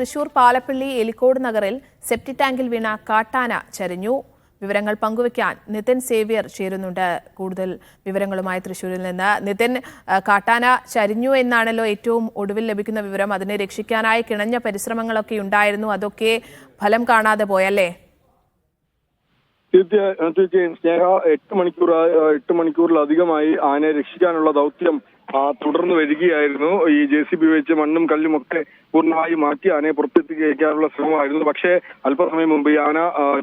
തൃശൂർ പാലപ്പള്ളി എലിക്കോട് നഗറിൽ സെപ്റ്റി ടാങ്കിൽ വീണ കാട്ടാന ചരിഞ്ഞു. വിവരങ്ങൾ പങ്കുവയ്ക്കാൻ നിതിൻ സേവ്യർ ചേരുന്നുണ്ട്. കൂടുതൽ വിവരങ്ങളുമായി തൃശൂരിൽ നിന്ന് നിതിൻ കാട്ടാന ചരിഞ്ഞു എന്നാണല്ലോ ഏറ്റവും ഒടുവിൽ ലഭിക്കുന്ന വിവരം. അതിനെ രക്ഷിക്കാനായി കിണഞ്ഞ പരിശ്രമങ്ങളൊക്കെ ഉണ്ടായിരുന്നു. അതൊക്കെ ഫലം കാണാതെ പോയല്ലേ? തീർച്ചയായും സ്നേഹ എട്ട് മണിക്കൂർ എട്ട് മണിക്കൂറിലധികമായി ആനയെ രക്ഷിക്കാനുള്ള ദൗത്യം തുടർന്ന് വരികയായിരുന്നു. ഈ ജെ സി ബി വെച്ച് മണ്ണും കല്ലും ഒക്കെ പൂർണമായി മാറ്റി ആനയെ പുറത്തെത്തിക്കാനുള്ള ശ്രമമായിരുന്നു. പക്ഷേ അല്പസമയം മുമ്പ് ഈ ആന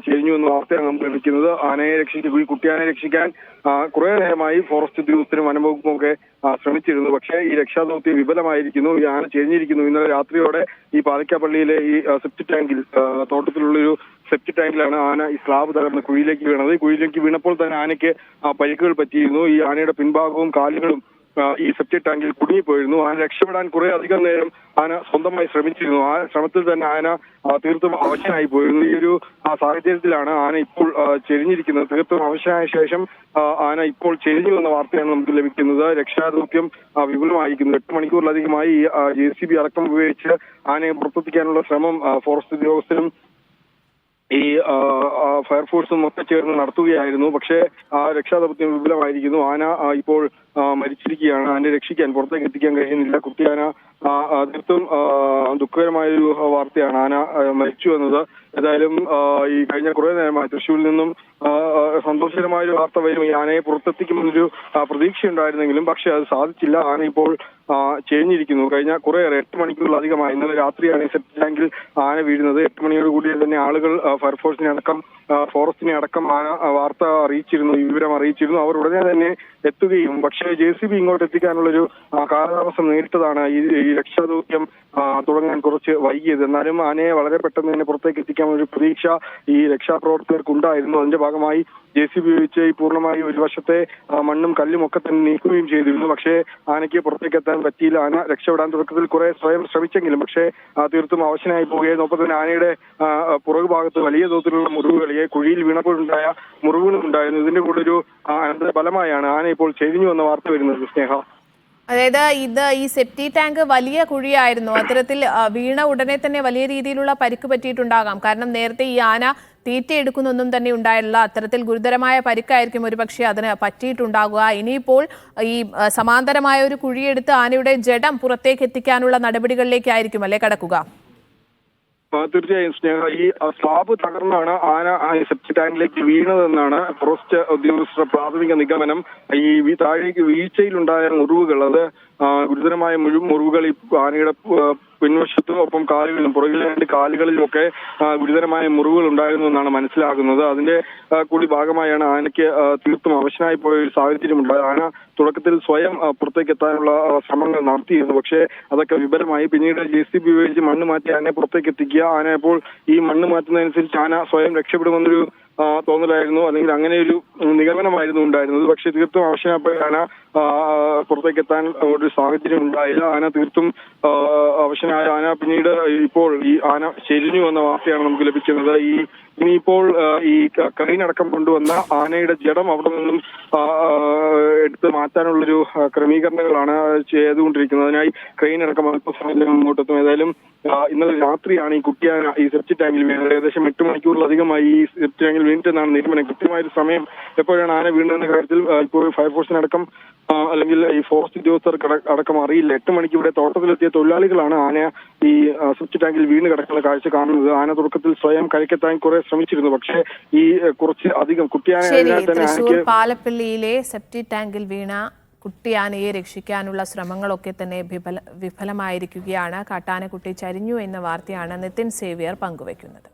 ചെരിഞ്ഞു എന്ന വാർത്തയാണ് നമുക്ക് ലഭിക്കുന്നത്. ആനയെ രക്ഷിച്ച് ഈ കുട്ടിയാനെ രക്ഷിക്കാൻ കുറെ നേരമായി ഫോറസ്റ്റ് ഉദ്യോഗസ്ഥരും വനംവകുപ്പും ഒക്കെ ശ്രമിച്ചിരുന്നു. പക്ഷേ ഈ രക്ഷാദൗത്യം വിഫലമായിരിക്കുന്നു. ഈ ആന ചെരിഞ്ഞിരിക്കുന്നു. ഇന്നലെ രാത്രിയോടെ ഈ പാലക്കാപ്പള്ളിയിലെ ഈ സെപ്റ്റ് ടാങ്കിൽ തോട്ടത്തിലുള്ള തോട്ടത്തിലുള്ളൊരു സെപ്റ്റി ടാങ്കിലാണ് ആന ഈ സ്ലാബ് തകർന്ന് കുഴിയിലേക്ക് വീണത്. കുഴിയിലേക്ക് വീണപ്പോൾ തന്നെ ആനയ്ക്ക് പരിക്കുകൾ പറ്റിയിരുന്നു. ഈ ആനയുടെ പിൻഭാഗവും കാലുകളും ഈ സെപ്റ്റി ടാങ്കിൽ കുടുങ്ങിപ്പോയിരുന്നു. ആന രക്ഷപ്പെടാൻ കുറെ അധികം നേരം ആന സ്വന്തമായി ശ്രമിച്ചിരുന്നു. ആ ശ്രമത്തിൽ തന്നെ ആന തീർത്തും അവശനായി പോയിരുന്നു ഈ ഒരു സാഹചര്യത്തിലാണ് ആന ഇപ്പോൾ ചെരിഞ്ഞിരിക്കുന്നത്. തീർത്തും അവശനായ ശേഷം ആന ഇപ്പോൾ ചെരിഞ്ഞു എന്ന വാർത്തയാണ് നമുക്ക് ലഭിക്കുന്നത്. രക്ഷാദൗത്യം വിപുലമായിരിക്കുന്നു. എട്ട് മണിക്കൂറിലധികമായി ജെ സി ബി അടക്കം ഉപയോഗിച്ച് ആനയെ പുറത്തെത്തിക്കാനുള്ള ശ്രമം ഫോറസ്റ്റ് ഉദ്യോഗസ്ഥരും ഈ ഫയർഫോഴ്സും ഒക്കെ ചേർന്ന് നടത്തുകയായിരുന്നു. പക്ഷേ ആ രക്ഷാദൗത്യം വിപുലമായിരിക്കുന്നു. ആന ഇപ്പോൾ മരിച്ചിരിക്കുകയാണ്. ആനയെ രക്ഷിക്കാൻ പുറത്തേക്ക് എത്തിക്കാൻ കഴിയുന്നില്ല. കുട്ടിയാന തീർത്തും ദുഃഖകരമായൊരു വാർത്തയാണ്. ആന മരിച്ചു എന്നത്. ഏതായാലും ഈ കഴിഞ്ഞ കുറേ നേരമായി തൃശ്ശൂരിൽ നിന്നും സന്തോഷകരമായ ഒരു വാർത്ത വരും. ഈ ആനയെ പുറത്തെത്തിക്കുമെന്നൊരു പ്രതീക്ഷ പ്രതീക്ഷയുണ്ടായിരുന്നെങ്കിലും പക്ഷേ അത് സാധിച്ചില്ല. ആന ഇപ്പോൾ ആ, ചെരിഞ്ഞിരിക്കുന്നു കഴിഞ്ഞ കുറേയേറെ എട്ട് മണിക്കൂറിലധികമായി ഇന്നലെ രാത്രിയാണ് ഈ സെപ്റ്റി ടാങ്കിൽ ആന വീഴുന്നത്. എട്ട് മണിയോട് കൂടി തന്നെ ആളുകൾ ഫയർഫോഴ്സിനെ അടക്കം ഫോറസ്റ്റിനെ അടക്കം ആന വാർത്ത അറിയിച്ചിരുന്നു ഈ വിവരം അറിയിച്ചിരുന്നു. അവർ ഉടനെ തന്നെ എത്തുകയും പക്ഷേ ജെ സി ബി ഇങ്ങോട്ട് എത്തിക്കാനുള്ളൊരു കാലതാമസം നേരിട്ടതാണ് ഈ രക്ഷാദൗത്യം തുടങ്ങാൻ കുറച്ച് വൈകിയത്. എന്നാലും ആനയെ വളരെ പെട്ടെന്ന് തന്നെ പുറത്തേക്ക് എത്തിക്കാൻ ഒരു പ്രതീക്ഷ ഈ രക്ഷാപ്രവർത്തകർക്ക് ഉണ്ടായിരുന്നു അതിന്റെ ഭാഗമായി ജെ സി ബി ഉപയോഗിച്ച് ഈ പൂർണമായി ഒരു വശത്തെ മണ്ണും കല്ലും ഒക്കെ തന്നെ നീക്കുകയും ചെയ്തിരുന്നു. പക്ഷേ ആനയ്ക്ക് പുറത്തേക്ക് എത്താൻ പറ്റിയില്ല. ആന രക്ഷപ്പെടാൻ തുടക്കത്തിൽ കുറെ സ്വയം ശ്രമിച്ചെങ്കിലും പക്ഷേ തീർത്തും അവശനായി പോവുകയായിരുന്നു. ഒപ്പം തന്നെ ആനയുടെ പുറകു ഭാഗത്ത് വലിയ തോതിലുള്ള മുറിവുകൾ ഈ കുഴിയിൽ വീണപ്പോഴുണ്ടായ മുറിവുകളും ഉണ്ടായിരുന്നു. ഇതിന്റെ കൂടെ ഒരു ബലമായാണ് ആന ഇപ്പോൾ ചെരിഞ്ഞു വന്ന വാർത്ത വരുന്നത് സ്നേഹ. അതായത് ഇത് ഈ സെപ്റ്റി ടാങ്ക് വലിയ കുഴിയായിരുന്നു. അത്തരത്തിൽ വീണ ഉടനെ തന്നെ വലിയ രീതിയിലുള്ള പരിക്ക് പറ്റിയിട്ടുണ്ടാകാം. കാരണം നേരത്തെ ഈ ആന തീറ്റ എടുക്കുന്നൊന്നും തന്നെ ഉണ്ടായില്ല. അത്തരത്തിൽ ഗുരുതരമായ പരിക്കായിരിക്കും ഒരു പക്ഷേ അതിന് പറ്റിയിട്ടുണ്ടാകുക. ഇനിയിപ്പോൾ ഈ സമാന്തരമായ ഒരു കുഴിയെടുത്ത് ആനയുടെ ജഡം പുറത്തേക്ക് എത്തിക്കാനുള്ള നടപടികളിലേക്കായിരിക്കും അല്ലേ കടക്കുക? തീർച്ചയായും സ്നേഹ ഈ സ്ലാബ് തകർന്നാണ് ആന സെപ്റ്റി ടാങ്കിലേക്ക് വീണതെന്നാണ് ഫോറസ്റ്റ് ഉദ്യോഗസ്ഥ പ്രാഥമിക നിഗമനം. ഈ താഴേക്ക് വീഴ്ചയിലുണ്ടായ മുറിവുകൾ അത് ഗുരുതരമായ മുഴുവൻ മുറിവുകൾ ഈ ആനയുടെ പിൻവശത്തും ഒപ്പം കാലുകളിലും പുറകിലെ രണ്ട് കാലുകളിലുമൊക്കെ ഗുരുതരമായ മുറിവുകൾ ഉണ്ടായിരുന്നു എന്നാണ് മനസ്സിലാകുന്നത്. അതിന്റെ കൂടി ഭാഗമായാണ് ആനയ്ക്ക് തീർത്തും അവശനായി പോയ ഒരു സാഹചര്യമുണ്ടായത് ആന തുടക്കത്തിൽ സ്വയം പുറത്തേക്ക് എത്താനുള്ള ശ്രമങ്ങൾ നടത്തിയിരുന്നു. പക്ഷേ അതൊക്കെ വിപരമായി പിന്നീട് ജെ സി ബി ഉപയോഗിച്ച് മണ്ണ് മാറ്റി ആനയെ പുറത്തേക്ക് എത്തിക്കുക. ആന ഇപ്പോൾ ഈ മണ്ണ് മാറ്റുന്നതനുസരിച്ച് ആന സ്വയം രക്ഷപ്പെടുമെന്നൊരു തോന്നലായിരുന്നു. അല്ലെങ്കിൽ അങ്ങനെ ഒരു നിഗമനമായിരുന്നു ഉണ്ടായിരുന്നത്. പക്ഷേ തീർത്തും അവശനായ ആന പുറത്തേക്ക് എത്താൻ ഒരു സാഹചര്യം ഉണ്ടായില്ല ആന തീർത്തും ആവശ്യമായ ആന. പിന്നീട് ഇപ്പോൾ ഈ ആന ചെരിഞ്ഞു എന്ന വാർത്തയാണ് നമുക്ക് ലഭിക്കുന്നത്. ഈ ഇനിയിപ്പോൾ ഈ കൈനടക്കം കൊണ്ടുവന്ന ആനയുടെ ജഡം അവിടെ നിന്നും എടുത്ത് മാറ്റാനുള്ളൊരു ക്രമീകരണങ്ങളാണ് ചെയ്തുകൊണ്ടിരിക്കുന്നത് അതിനായി കൈനടക്കം അല്പസമയം മുമ്പോട്ടെത്തും ഏതായാലും ഇന്നലെ രാത്രിയാണ് ഈ കുട്ടിയാന ഈ സെപ്റ്റ് ടാങ്കിൽ വീണത്. ഏകദേശം എട്ട് മണിക്കൂറിലധികമായി ഈ സെപ്റ്റ് ടാങ്കിൽ നിഗമനം കൃത്യമായ ഒരു സമയം എപ്പോഴാണ് ആന വീണതെന്ന കാര്യത്തിൽ ഇപ്പോൾ ഫയർഫോഴ്സിനടക്കം അടക്കം അല്ലെങ്കിൽ ഈ ഫോറസ്റ്റ് ഉദ്യോഗസ്ഥർക്ക് അടക്കം അറിയില്ല. എട്ട് മണിക്ക് ഇവിടെ തോട്ടത്തിലെത്തിയ തൊഴിലാളികളാണ് ആന ഈ സ്വിച്ച് ടാങ്കിൽ വീണ് കിടക്കുന്ന കാഴ്ച കാണുന്നത്. ആന തുടക്കത്തിൽ സ്വയം കഴിക്കത്താൻ കുറെ ശ്രമിച്ചിരുന്നു. പക്ഷേ ഈ കുറച്ച് അധികം കുട്ടിയാന പാലപ്പള്ളിയിലെ സെപ്റ്റി ടാങ്കിൽ വീണ കുട്ടിയാനയെ രക്ഷിക്കാനുള്ള ശ്രമങ്ങളൊക്കെ തന്നെ വിഫല വിഫലമായിരിക്കുകയാണ്. കാട്ടാനക്കുട്ടി ചരിഞ്ഞു എന്ന വാർത്തയാണ് നിതിൻ സേവ്യർ പങ്കുവയ്ക്കുന്നത്